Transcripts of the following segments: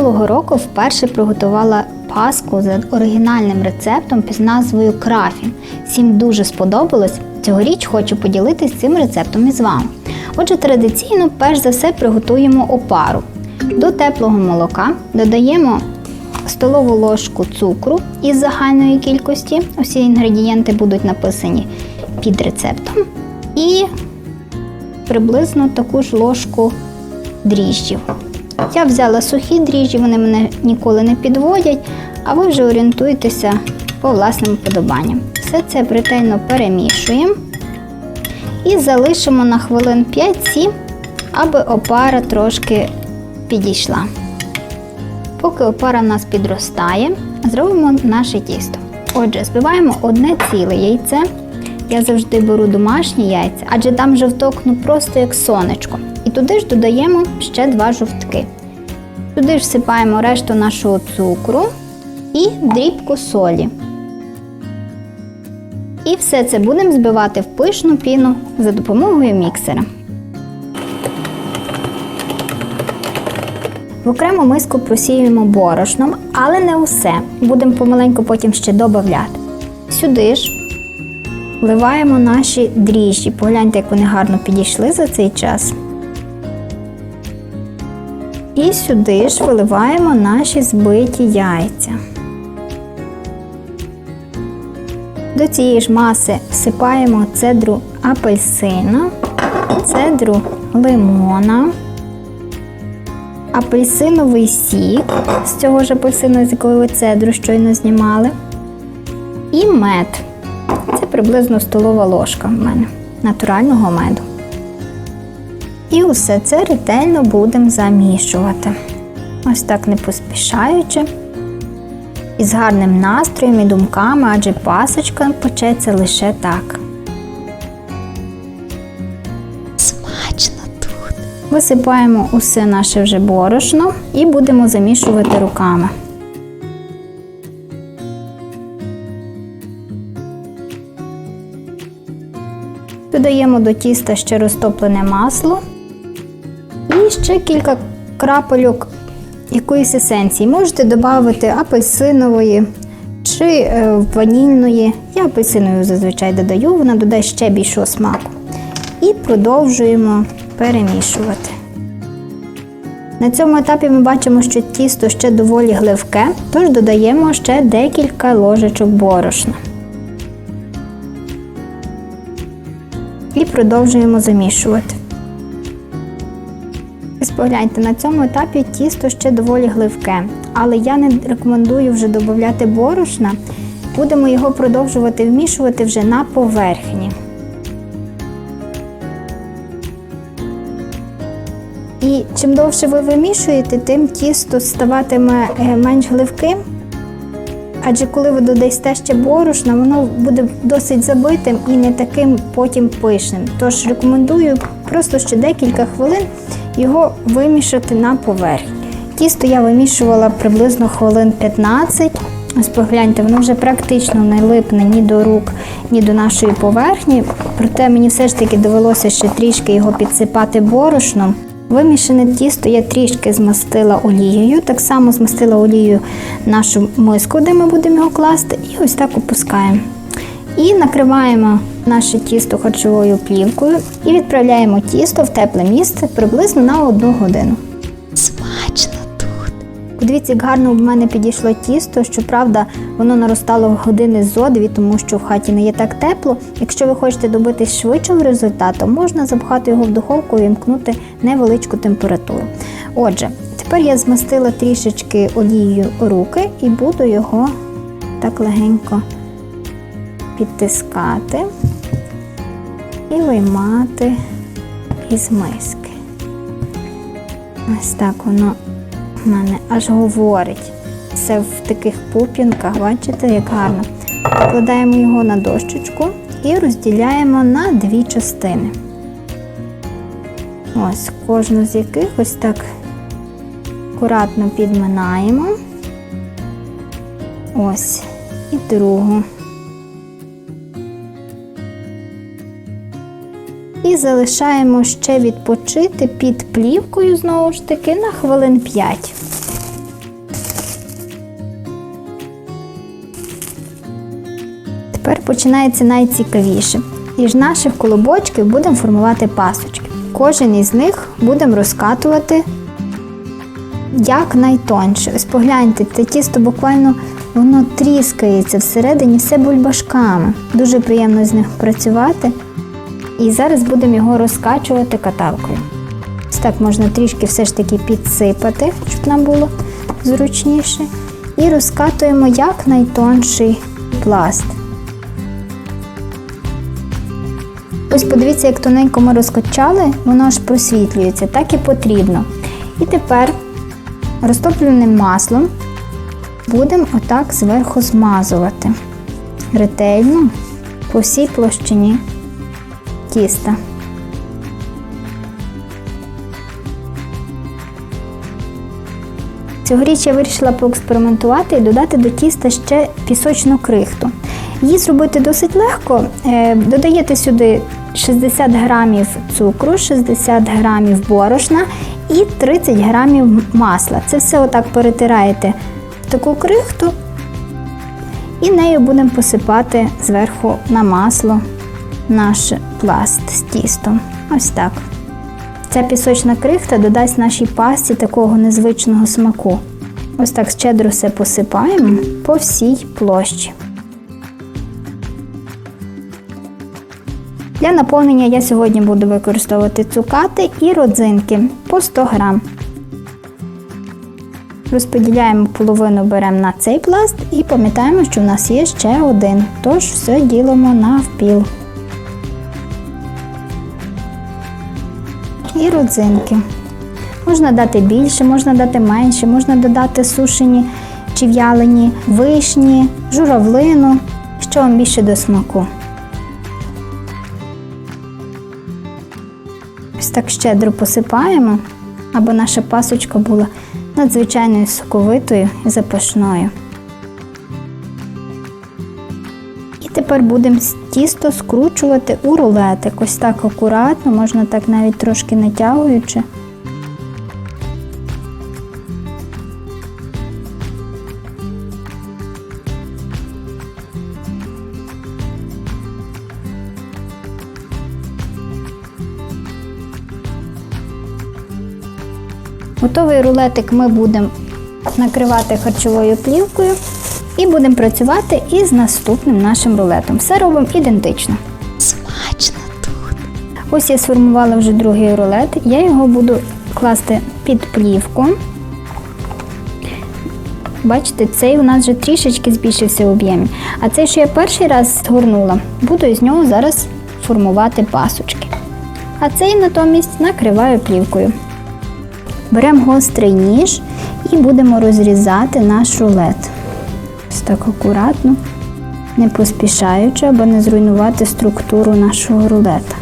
Минулого року вперше приготувала паску за оригінальним рецептом під назвою Крафін. Всім дуже сподобалось. Цьогоріч хочу поділитися цим рецептом із вами. Отже, традиційно, перш за все, приготуємо опару. До теплого молока додаємо столову ложку цукру із загальної кількості. Усі інгредієнти будуть написані під рецептом. І приблизно таку ж ложку дріжджів. Я взяла сухі дріжджі, вони мене ніколи не підводять, а ви вже орієнтуєтеся по власним вподобанням. Все це ретельно перемішуємо і залишимо на хвилин 5-7, аби опара трошки підійшла. Поки опара в нас підростає, зробимо наше тісто. Отже, збиваємо одне ціле яйце. Я завжди беру домашні яйця, адже там жовток ну просто як сонечко. І туди ж додаємо ще два жовтки. Туди ж всипаємо решту нашого цукру і дрібку солі. І все це будемо збивати в пишну піну за допомогою міксера. В окрему миску просіюємо борошном, але не усе. Будемо помаленьку потім ще додати. Сюди ж вливаємо наші дріжджі. Погляньте, як вони гарно підійшли за цей час. І сюди ж виливаємо наші збиті яйця. До цієї ж маси всипаємо цедру апельсина, цедру лимона, апельсиновий сік з цього ж апельсину, з якого ви цедру щойно знімали, і мед. Це приблизно столова ложка в мене натурального меду. І усе це ретельно будемо замішувати. Ось так не поспішаючи. І з гарним настроєм і думками, адже пасочка печеться лише так. Смачно тут. Висипаємо усе наше вже борошно і будемо замішувати руками. Додаємо до тіста ще розтоплене масло ще кілька крапельок якоїсь есенції. Можете додати апельсинової чи е, ванільної. Я апельсиновою зазвичай додаю, вона додає ще більшого смаку. І продовжуємо перемішувати. На цьому етапі ми бачимо, що тісто ще доволі гливке, тож додаємо ще декілька ложечок борошна. І продовжуємо замішувати. Погляньте, на цьому етапі тісто ще доволі гливке, але я не рекомендую вже додати борошна. Будемо його продовжувати вмішувати вже на поверхні. І чим довше ви вимішуєте, тим тісто ставатиме е, менш гливким. Адже коли ви додасте ще борошна, воно буде досить забитим і не таким потім пишним. Тож рекомендую просто ще декілька хвилин його вимішати на поверхні. Тісто я вимішувала приблизно хвилин 15. Ось погляньте, воно вже практично не липне ні до рук, ні до нашої поверхні. Проте мені все ж таки довелося ще трішки його підсипати борошном. Вимішане тісто я трішки змастила олією, так само змастила олією нашу миску, де ми будемо його класти, і ось так опускаємо. І накриваємо наше тісто харчовою плівкою і відправляємо тісто в тепле місце приблизно на одну годину. Смачно тут. Подивіться, як гарно в мене підійшло тісто. Щоправда, воно наростало в години зо дві, тому що в хаті не є так тепло. Якщо ви хочете добитись швидшого результату, можна запхати його в духовку і вімкнути невеличку температуру. Отже, тепер я змастила трішечки олією руки і буду його так легенько підтискати і виймати із миски. Ось так воно в мене аж говорить. Все в таких пуп'янках, бачите, як гарно. Покладаємо його на дощечку і розділяємо на дві частини. Ось кожну з яких ось так акуратно підминаємо. Ось і другу. залишаємо ще відпочити під плівкою, знову ж таки, на хвилин 5. Тепер починається найцікавіше. Із наших колобочків будемо формувати пасочки. Кожен із них будемо розкатувати як найтонше. Ось погляньте, це тісто буквально воно тріскається всередині все бульбашками. Дуже приємно з них працювати. І зараз будемо його розкачувати каталкою. Ось так можна трішки все ж таки підсипати, щоб нам було зручніше. І розкатуємо як найтонший пласт. Ось подивіться, як тоненько ми розкачали, воно аж просвітлюється, так і потрібно. І тепер розтопленим маслом будемо отак зверху змазувати ретельно по всій площині тіста. Цьогоріч я вирішила поекспериментувати і додати до тіста ще пісочну крихту. Її зробити досить легко. Е, Додаєте сюди 60 грамів цукру, 60 грамів борошна і 30 грамів масла. Це все отак перетираєте в таку крихту і нею будемо посипати зверху на масло наш пласт з тістом. Ось так. Ця пісочна крихта додасть нашій пасті такого незвичного смаку. Ось так щедро все посипаємо по всій площі. Для наповнення я сьогодні буду використовувати цукати і родзинки по 100 грам. Розподіляємо половину беремо на цей пласт і пам'ятаємо, що в нас є ще один. Тож все ділимо навпіл. І родзинки. Можна дати більше, можна дати менше, можна додати сушені чи в'ялені вишні, журавлину, що вам більше до смаку. Ось так щедро посипаємо, аби наша пасочка була надзвичайно соковитою і запашною. Тепер будемо тісто скручувати у рулетик. Ось так акуратно, можна так навіть трошки натягуючи. Готовий рулетик ми будемо накривати харчовою плівкою і будемо працювати із наступним нашим рулетом. Все робимо ідентично. Смачно тут. Ось я сформувала вже другий рулет. Я його буду класти під плівку. Бачите, цей у нас вже трішечки збільшився в об'ємі. А цей, що я перший раз згорнула, буду із нього зараз формувати пасочки. А цей натомість накриваю плівкою. Беремо гострий ніж і будемо розрізати наш рулет. Ось так акуратно, не поспішаючи, аби не зруйнувати структуру нашого рулета.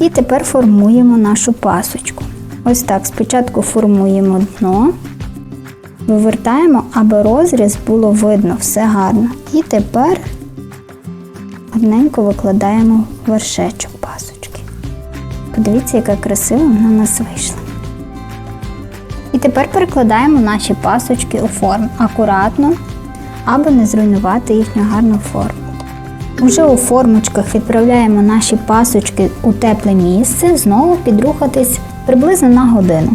І тепер формуємо нашу пасочку. Ось так, спочатку формуємо дно, вивертаємо, аби розріз було видно, все гарно. І тепер одненько викладаємо вершечок пасочки. Подивіться, яка красива вона у нас вийшла. І тепер перекладаємо наші пасочки у форму акуратно, аби не зруйнувати їхню гарну форму. Уже у формочках відправляємо наші пасочки у тепле місце, знову підрухатись приблизно на годину.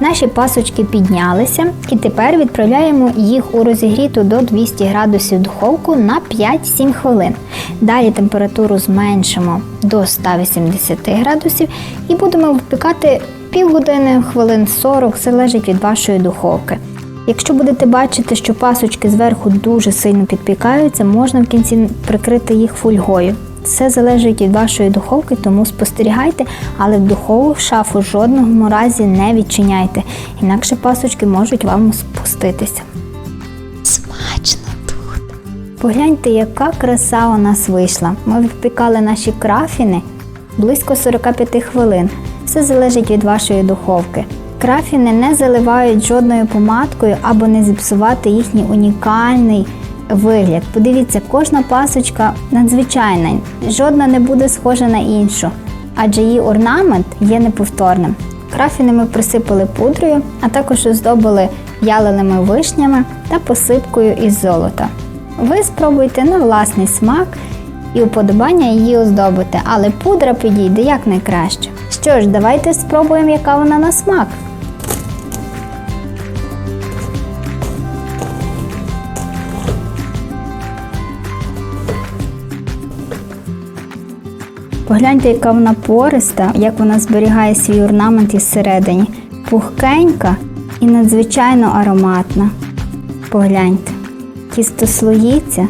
Наші пасочки піднялися і тепер відправляємо їх у розігріту до 200 градусів духовку на 5-7 хвилин. Далі температуру зменшимо до 180 градусів і будемо випікати півгодини, хвилин 40, залежить від вашої духовки. Якщо будете бачити, що пасочки зверху дуже сильно підпікаються, можна в кінці прикрити їх фольгою. Все залежить від вашої духовки, тому спостерігайте, але в духову шафу жодному разі не відчиняйте, інакше пасочки можуть вам спуститися. Смачно тут. Погляньте, яка краса у нас вийшла. Ми випікали наші крафіни близько 45 хвилин. Все залежить від вашої духовки. Крафіни не заливають жодною помадкою, аби не зіпсувати їхній унікальний вигляд. Подивіться, кожна пасочка надзвичайна, жодна не буде схожа на іншу. адже її орнамент є неповторним. Крафіни ми присипали пудрою, а також оздобили в'яленими вишнями та посипкою із золота. Ви спробуйте на власний смак і уподобання її оздобити, але пудра підійде як найкраще. Що ж, давайте спробуємо, яка вона на смак. Погляньте, яка вона пориста, як вона зберігає свій орнамент із середині. Пухкенька і надзвичайно ароматна. Погляньте, тісто слоїться.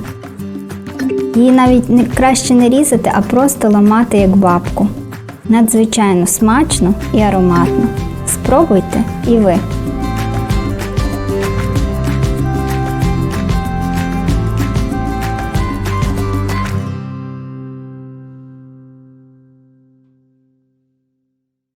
Її навіть не, краще не різати, а просто ламати як бабку. Надзвичайно смачно і ароматно. Спробуйте і ви.